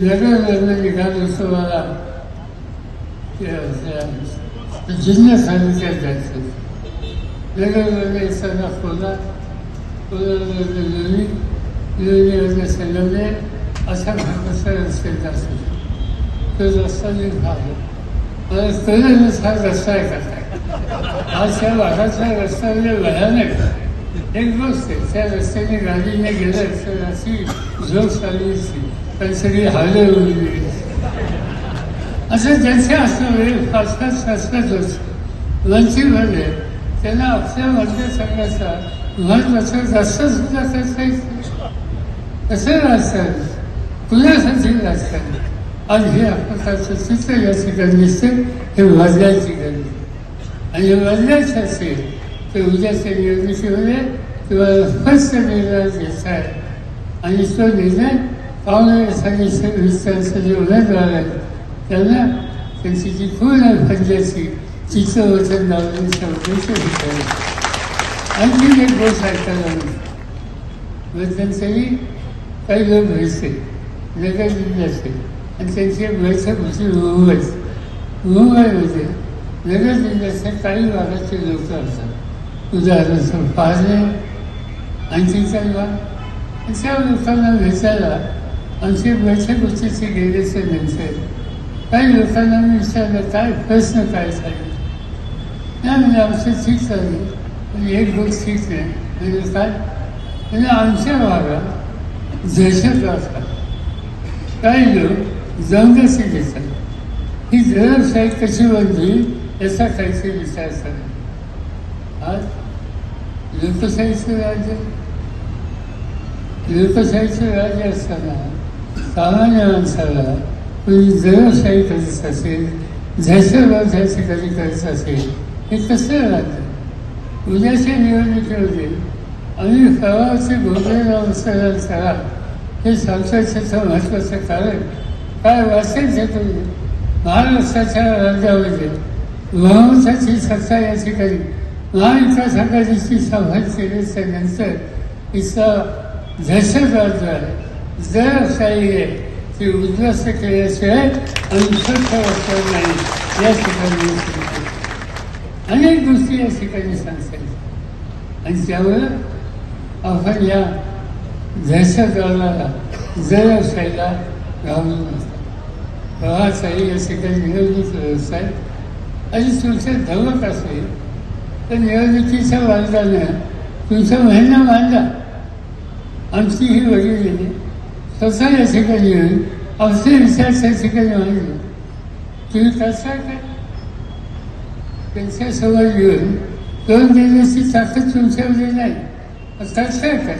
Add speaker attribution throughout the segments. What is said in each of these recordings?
Speaker 1: वेगळं निघालो असतो मला जिल्हा तालुक्यात जायचं वेगवेगळे असताना खोला लोणी लोणी संगमने अशा भागाचा रस्ते असतो तो रस्ता मी पाहिला मला कळलं हा रस्ता आहे का काय आज त्या भागाचा रस्ता म्हणजे भयानक एक गोष्ट आहे त्या रस्त्याने गाडीने गेलं तर अशी झोप आली असती पण सगळी हालं उडली असं ज्यांचे असं वेळ पाच पाच शासनात होत वंचितमध्ये त्यांना आपल्या मतदारसंघाचा महत्त्वाचा जास्त सुद्धा त्याचा कसं राजकारण कुणासाठी राजकारण आज हे आपल्याचं चित्र या ठिकाणी दिसते हे बदलायची गरज आणि हे बदलायचं असेल तर उद्याच्या निवडणुकीमध्ये तुम्हाला It was the first semester he said, and he stood in it, Tanrı Efendisi Hristiyansızı öne vererek derler, Tensiki Kuyle Efendisi, Çiçe Vatandaşı'nın savunması Hristiyanı. Ancak bu sayfalarım. Ve Tensiki Peygamberisi, Neden Dinlesi, I Beyse Mısır Ruhuvet, Ruhuvet'i, Neden Dinlesi Kayın Vakıtçı Doktorsa, Udarısı Fazla, उदाहरणार्थ पाहणे अशा काही लोकांना भेटायला आमची बैठक होती ती नंतर काही लोकांना मी विचारलं काय प्रश्न काय झाले नाही म्हणजे आमचं ठीक चालू पण एक गोष्ट ठीक नाही म्हणजे काय म्हणजे आमच्या भागात दहशतवाद काही लोक जंगशी घेतात ही व्यवसाय कशी बनली याचा काहीतरी विचार करा आज लोकशाहीचं राज्य लोकशाहीचं राज्य असताना सामान्य माणसाला कोणी व्यवसाय करीत असेल दहशतवादाचे कधी करीत असेल हे कसं राज्य उद्याच्या निवडणुकीमध्ये आम्ही प्रवाहाचे भोगलेला सगळं करा हे सांगण्याचं महत्त्वाचं कारण काय वाचायचं तुम्ही महाराष्ट्राच्या राज्यामध्ये बहुमताची सत्ता या ठिकाणी महाविकास आघाडीची सभा केल्याच्यानंतर तिचा दहशतवाद जो आहे जरशाही आहे ती उद्ध्वस्त केल्याशिवाय आम्ही स्वच्छ नाही या ठिकाणी अनेक गोष्टी या ठिकाणी सांगता आणि त्यामुळं आपण या दहशतवादाला असायला घालून नसतात आहे या ठिकाणी निवडणूक व्यवसाय आणि तुमचे धमक असेल तर निवडणुकीच्या वादानं तुमचा महिना मांडा आमची ही वडील तसं या ठिकाणी येऊन आमचे विचार त्या ठिकाणी मांडले तुम्ही करता काय त्यांच्यासमोर येऊन दोन देण्याची ताकद तुमच्यामध्ये नाही करता काय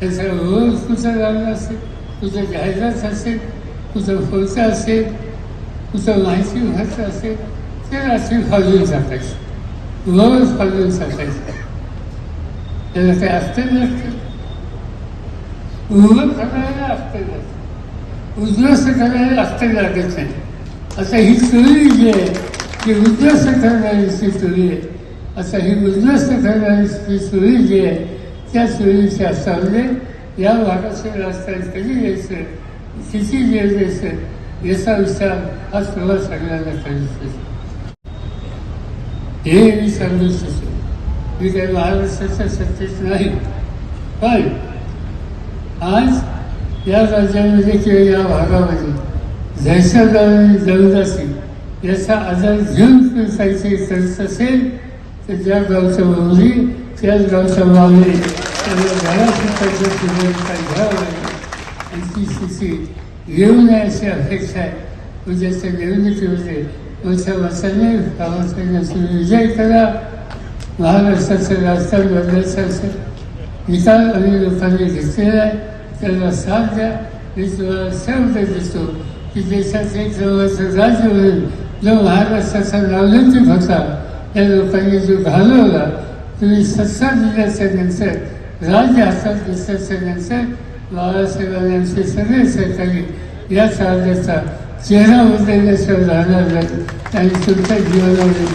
Speaker 1: त्याचा रोज कुठं लागला असेल कुठं जाहिरात असेल कुठं फोलचा असेल कुठं माहिती व्हायचं असेल ते रात्री फालून टाकायचं रोज फालून टाकायचं त्याला काही असतं नसतं उभं करायला असतं उद्ध्वस्त करायला असतं लागत नाही आता ही चोरी जी आहे ती उद्ध्वस्त करणारी चोरी आहे. आता ही उद्ध्वस्त करणारी चोरी जी आहे त्या चोरीच्या सामने या भागाचे राजकारण कधी यायचं. किती वेळ द्यायचं याचा विचार हा सर्व सगळ्यांना करायचा हे मी सांगू शकतो मी काही महाराष्ट्राच्या सत्तेत नाही. पण आज या राज्यामध्ये किंवा या भागामध्ये दहशतवादी असेल याचा आजार घेऊन काहीतरी करत असेल तर ज्या गावच्या मुली त्याच गावच्या माऊली त्यांना घराची पद्धतीने घ्यावं आणि ती स्थिती येऊ नये अशी अपेक्षा आहे. उद्याच्या निवडणुकीमध्ये मोठ्या मताने गावाचा विजय करा. महाराष्ट्राचं राजकारण बदलायचं असेल. निकाल आणि लोकांनी घेतलेला आहे त्याला साथ द्या मी तुम्हाला सर्व देतो की देशात जवळचं राज्य म्हणून जो महाराष्ट्राचा नावलौकिक होता त्या लोकांनी जो घालवला तुम्ही सत्ता दिल्याच्या नंतर राज्य हातात घेतल्याच्या नंतर बाळासाहेबांनी आमचे सगळे सहकारी या राज्याचा चेहरा बदलल्याशिवाय राहणार नाही आणि तुमच्या जीवनामध्ये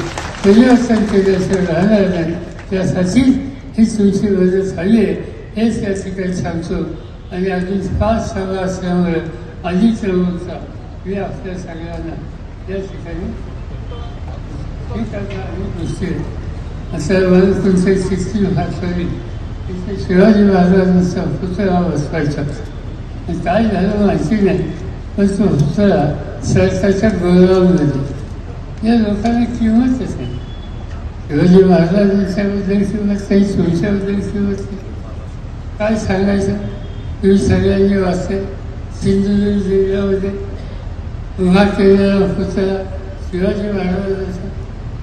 Speaker 1: परिवर्तन केल्याशिवाय राहणार नाही त्यासाठी ही तुमची वजन झाली आहे हेच या ठिकाणी सांगतो. आणि अजून पाच चांगला असल्यामुळे अजित चौगुलचा मी आपल्या सगळ्यांना या ठिकाणी ठीक आहे आणि गोष्टी असं मला तुमचे सिक्स्टी भाषावी इथे शिवाजी महाराजांचा पुतळा बसवायचा. आणि काय झालं माहिती नाही पण तो पुतळा सरकारच्या गौरवामध्ये या लोकांना किंमतच नाही शिवाजी महाराजांच्याबद्दल किंमत काही तुमच्याबद्दल काय सांगायचं? तुम्ही सगळ्यांनी वाचते सिंधुदुर्ग जिल्ह्यामध्ये उभा केलेला पुतळा शिवाजी महाराजांचा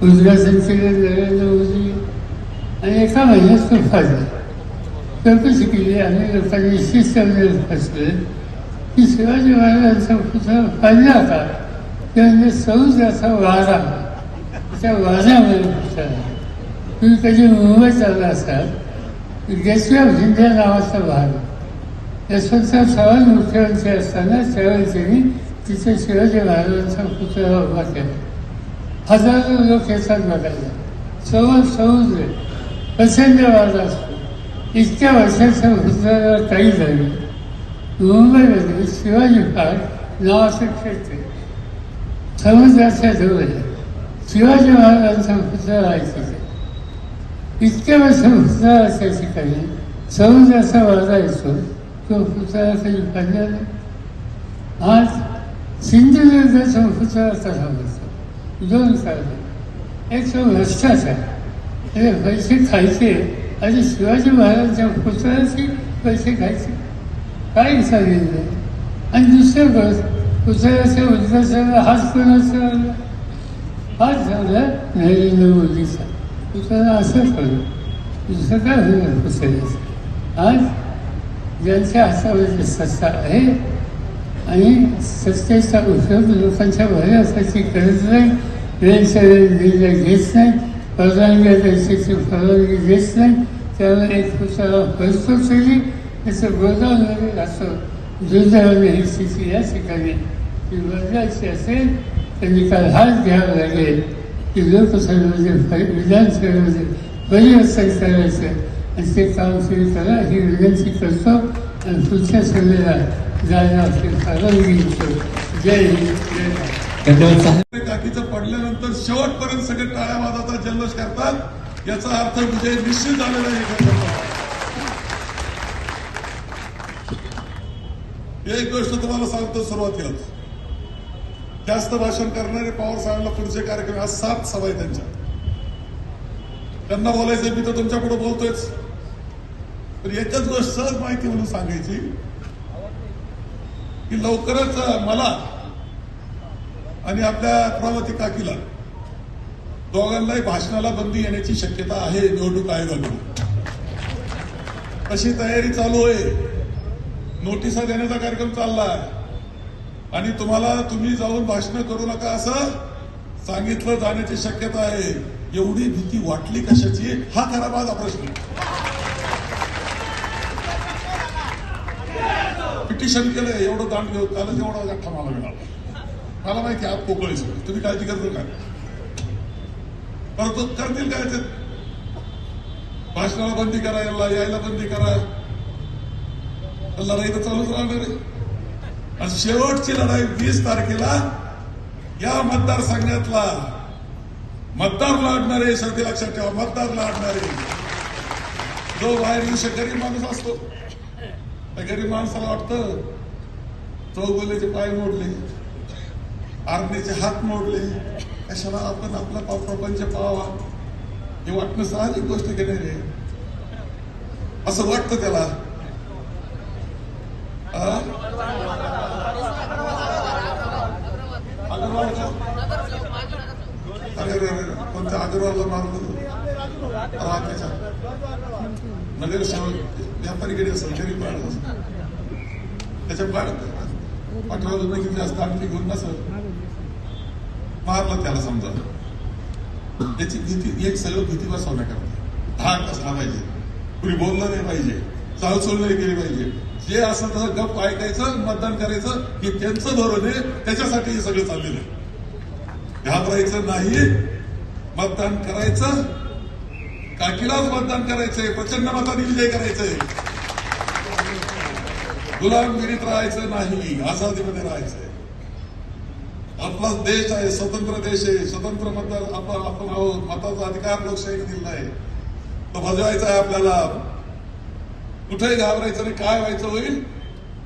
Speaker 1: उद्घाटन केलं नरेंद्र मोदी आणि एका महिन्यात तो फाडला. चौकशी केली आणि लोकांनी शिस्तमध्ये फसले. की शिवाजी महाराजांचा पुतळा फाडला का? ते म्हणजे समुद्राचा वारा त्या वाऱ्यामध्ये तुम्ही कधी मुंबईत चालला असाल गेटवे ऑफ नावाचा भाग यशवंतराव चव्हाण मुख्यमंत्री असताना त्यावेळी त्यांनी तिथे शिवाजी महाराजांचा पुतळा उभा केला? हजारो लोक येतात बघायला समोर समुद्र प्रचंड वाद असतो. इतक्या वर्षाच्या पुतळ्याला काही झालं मुंबईमध्ये शिवाजी पार्क नावाचं क्षेत्र समुद्राच्या जवळ आहे. शिवाजी महाराजांचा पुतळा आहे. इतक्या वर्ष पुतळा असायचे काही समुद्राचा असा वाजायचो तो पुतळा कधी पाडला नाही आज सिंधुदुर्गाचा पुतळा कसा दोन कारण एक तो भ्रष्टाचार. हे पैसे खायचे आणि शिवाजी महाराजांच्या पुतळ्याचे पैसे खायचे. काय सांगितलं आणि दुसरं गोष्ट पुतळ्याच्या उद्घाटनाला हात कोणाचा आला? झालं झाला नरेंद्र मोदीचा पुतळा असं करू दुसरं काय होईल पुतळ्याचं आज ज्यांच्या हातामध्ये सत्ता आहे आणि सत्तेचा उपयोग लोकांच्या भल्यासाठी करत नाही वेळच्या वेळ घेत नाही परवानग्या देशाची परवानगी घेत नाही त्याला एक पुतळा बसतो तरी त्याचं गोदावरी असं दुर्दैवाने ही स्थिती या ठिकाणी ती बदलायची असेल. तर निकाल हाच घ्यावा लागेल की लोकसभेमध्ये विधानसभेमध्ये परिवर्तन करायचं. आणि ते काम सुरू करा ही विनंती करतो आणि पुढच्या सभेला जायला आपली परवानगी घेतो. जय हिंद जय
Speaker 2: काकीचं पडल्यानंतर शेवटपर्यंत सगळे टाळ्या वाजवतात जल्लोष करतात. याचा अर्थ विजय निश्चित झालेला आहे. एक गोष्ट तुम्हाला सांगतो सुरुवातीलाच जास्त भाषण करणारे पवार साहेबांना पुढचे कार्यक्रम आज सात सभा आहे त्यांच्या. त्यांना बोलायचं मी तर तुमच्यापुढे बोलतोयच. तर एकच गोष्ट सहज माहिती म्हणून सांगायची की लवकरच मला आणि आपल्या प्रवती काकीला दोघांनाही भाषणाला बंदी येण्याची शक्यता आहे निवडणूक आयोगाकडून. अशी तयारी चालू आहे. नोटिसा देण्याचा कार्यक्रम चाललाय आणि तुम्हाला तुम्ही जाऊन भाषण करू नका असं सांगितलं जाण्याची शक्यता आहे. एवढी भीती वाटली कशाची? हा खरा माझा प्रश्न. पिटिशन केलंय एवढं दांड घेऊ कालच एवढा गठ्ठा मला मिळाला. मला माहिती आत पोकळी तुम्ही काळजी करतो काय परंतु करतील काय ते? भाषणाला बंदी करा याला यायला बंदी करा. लढाई तर चालूच राहणार आहे. आणि शेवटची लढाई वीस तारखेला या मतदारसंघातला मतदार लढणारे सर्दी लक्षात ठेवा मतदार लढणारे जो बाहेर येऊ गरीब माणूस असतो. त्या गरीब माणसाला वाटतं चौगुलेचे पाय मोडले आरणीचे हात मोडले. कशाला आपण आपला पा- प्रपंच हे वाटणं साहजिक गोष्ट की नाही रे? असं वाटतं त्याला आ? अगरवाल का? अरे अरे अरे कोणत्या अगरवालला मारलं हा त्याच्या नगरसेवक व्यापारीकडे असेल गरीब माणूस असेल. त्याच्या पाठ पाठवलं नाही की जास्त आणखी घेऊन नसेल मारलं त्याला समजा. त्याची भीती एक सगळं भीती बसवण्याकरता धाक असला पाहिजे? कुणी बोललं नाही पाहिजे. चालचोल नाही केली पाहिजे. जे असं तसं गप ऐकायचं मतदान करायचं हे त्यांचं धोरण आहे. त्याच्यासाठी हे सगळं चाललेलं आहे. घाबरायचं नाही. मतदान करायचं? काकीलाच मतदान करायचंय. प्रचंड मताने विजय करायचंय. गुलामगिरीत राहायचं नाही आझादीमध्ये राहायचंय. आपला देश आहे स्वतंत्र देश आहे. स्वतंत्र मतदार आपला आपण आहोत. मताचा अधिकार लोकशाहीने दिला आहे. तो बजवायचा आहे आपल्याला. कुठेही घाबरायचं नाही. काय व्हायचं होईल?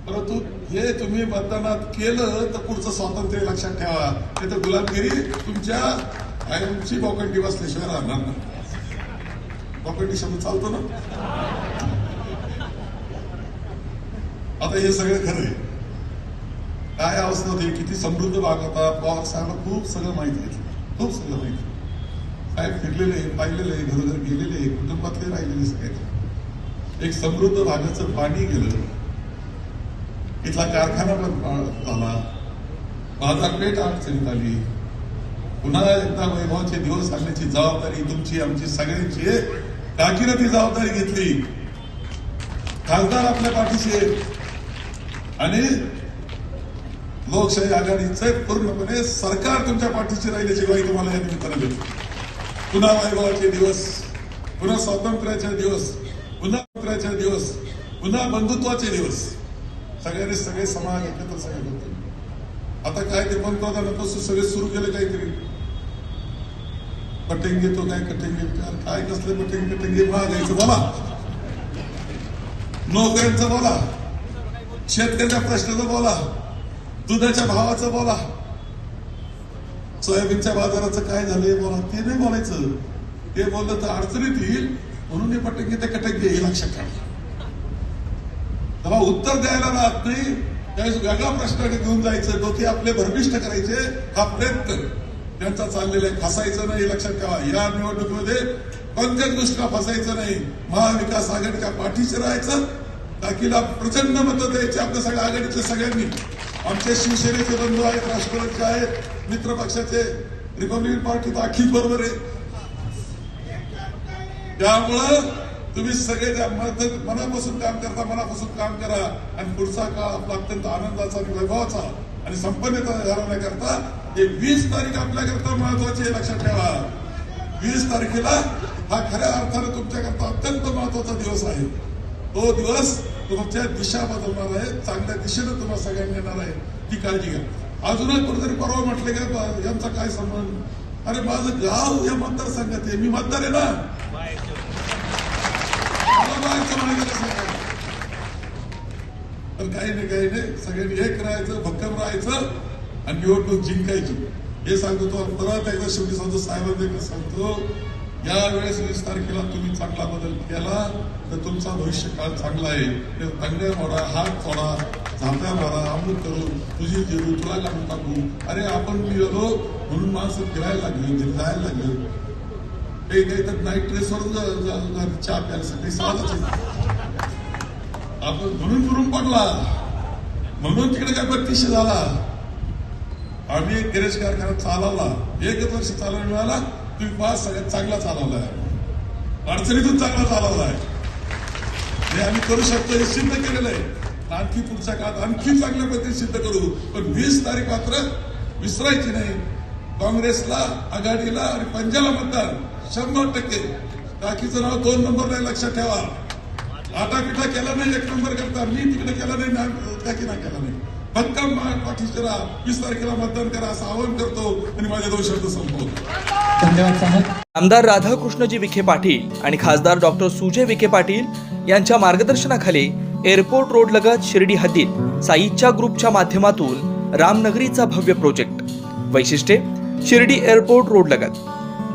Speaker 2: परंतु हे तुम्ही मतदानात केलं तर पुढचं स्वातंत्र्य लक्षात ठेवा. नाही तर गुलामगिरी तुमच्या कायमची बोकंडी बसल्याशिवाय राहणार ना बोकंडी शब्द चालतो ना? आता हे सगळं खरं आहे. काय अवस्था होती? किती समृद्ध भाग होता? पवार साहेबांना खूप सगळं माहिती घेतलं खूप सगळं माहिती साहेब फिरलेले आहे, पाहिलेले आहे, घरोघर गेलेले आहे, कुटुंबातले राहिलेले सगळे एक समृद्ध भागाचं पाणी गेलं. इथला कारखाना पण झाला. बाजारपेठ अडचणीत आली पुन्हा एकदा वैभवाचे दिवस आणण्याची जबाबदारी तुमची आमची सगळ्यांची. आहे काकीनं ती जबाबदारी घेतली. खासदार आपल्या पाठीशी आणि लोकशाही आघाडीचे पूर्णपणे सरकार तुमच्या पाठीशी राहिल्याची ग्वाही तुम्हाला या निमित्तानं देतो. पुन्हा वैभवाचे दिवस पुन्हा स्वातंत्र्याचे दिवस पुन्हा स्वातंत्र्याचे दिवस पुन्हा बंधुत्वाचे दिवस. सगळ्यांनी सगळे समाज एकत्र सगळे होते. आता काय ते पंतप्रधानापासून सगळे सुरू केले काहीतरी. पटेंगे घेतो काय कटेंगे काय काय कसलं पटेंगे कटेंगे महागायचं बोला. नोकऱ्यांचं बोला. शेतकऱ्याच्या प्रश्नाचं बोला. दुधाच्या भावाचं बोला. सोयाबीनच्या बाजाराचं काय झालंय बोला. ते नाही बोलायचं. ते बोललं तर अडचणीत येईल. म्हणून हे पटंगी ते कटंगे हे लक्षात ठेवा. उत्तर द्यायला राहत नाही. त्यावेळेस वेगळा प्रश्न घेऊन जायचं डोके आपले भरमिष्ट करायचे हा प्रयत्न त्यांचा चाललेला आहे फसायचं नाही लक्षात ठेवा. या निवडणुकीमध्ये कोणत्याच गोष्टीला फसायचं नाही. महाविकास आघाडीच्या पाठीशी राहायचं ताकीला प्रचंड मतं द्यायची आपल्या सगळ्या आघाडीच्या सगळ्यांनी. आमचे शिवसेनेचे बंधू आहेत राष्ट्रवादीचे आहेत मित्र पक्षाचे. रिपब्लिकन पार्टी तर अखिल बरोबर आहे. त्यामुळं तुम्ही सगळे त्या मनापासून काम करता मनापासून काम करा आणि पुढचा काळ आपला अत्यंत आनंदाचा आणि वैभवाचा आणि संपन्नता घालवण्याकरता हे वीस तारीख आपल्याकरता महत्वाची आहे लक्षात ठेवा. वीस तारखेला हा खऱ्या अर्थाने तुमच्याकरता अत्यंत महत्त्वाचा दिवस आहे. तो दिवस तुमच्या दिशा बदलणार आहे चांगल्या दिशेने तुम्हाला सगळ्यांनी येणार आहे ती काळजी घ्या. अजूनही कुठेतरी परवा म्हटले का यांचा काय संबंध? अरे माझं गाव या मतदारसंघात आहे. मी मतदार आहे ना? पण काही नाही काही नाही सगळ्यांनी हे करायचं भक्कम राहायचं आणि निवडणूक जिंकायची. हे सांगतो तो परत एकदा शेवटी सांगतो साहेबांना सांगतो यावेळेस वीस तारखेला तुम्ही चांगला बदल केला तर तुमचा भविष्य काळ चांगला आहे. अंगड्या तंगड्या मोडा हात फोडा झाप्या मारा अमृत करू तुझी जेवू तुला काढून टाकू. अरे आपण गेलो म्हणून माणसं फिरायला लागली जायला लागलं. ते काही तर नाईट ड्रेसवर चहा प्यायला सकाळी सहालाच आपण म्हणून दुरून पडला. म्हणून तिकडे काय बत्तीसशे झाला. आम्ही एक गॅरेज कारखाना चालवला. एकच वर्ष चालवला मिळाला. तुम्ही पाच सगळ्यात चांगला चालवलाय. अडचणीतून चांगला चालवलाय. हे आम्ही करू शकतो हे सिद्ध केलेलं आहे. आणखी पुढच्या काळात आणखी चांगल्या पद्धतीने सिद्ध करू. पण वीस तारीख मात्र विसरायची नाही. काँग्रेसला आघाडीला आणि पंजाला मतदान. शंभर टक्के. टाकीचं नाव दोन नंबर नाही लक्षात ठेवा. आटापिठा केला नाही एक नंबर करता. मी तिकडे केला नाही टाकी ना केला नाही. भक्कम पाठीशी राहा वीस तारखेला मतदान करा असं आवाहन करतो आणि माझे दोन शब्द संपवतो.
Speaker 3: आमदार राधाकृष्णजी विखे पाटील आणि खासदार डॉक्टर सुजय विखे पाटील यांच्या मार्गदर्शनाखाली एअरपोर्ट रोड लगत शिर्डी हद्दीत साईच्या ग्रुपच्या माध्यमातून रामनगरीचा भव्य प्रोजेक्ट. वैशिष्ट्ये शिर्डी एअरपोर्ट रोड लगत.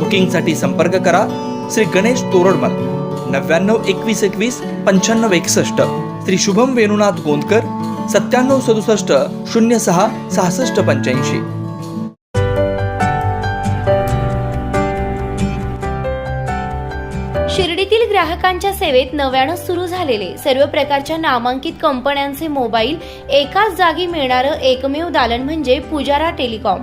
Speaker 3: बुकिंगसाठी संपर्क करा. श्री गणेश तोरडमल नव्याण्णव एकवीस एकवीस पंच्याण्णव एकसष्ट. श्री शुभम वेणुनाथ गोंदकर सत्त्याण्णव सदुसष्ट शून्य सहा सहासष्ट पंच्याऐंशी.
Speaker 4: शिर्डीतील
Speaker 5: ग्राहकांच्या सेवेत नव्यानं सुरू झालेले सर्व प्रकारच्या नामांकित कंपन्यांचे मोबाईल एकाच जागी मिळणारं एकमेव दालन म्हणजे पुजारा टेलिकॉम.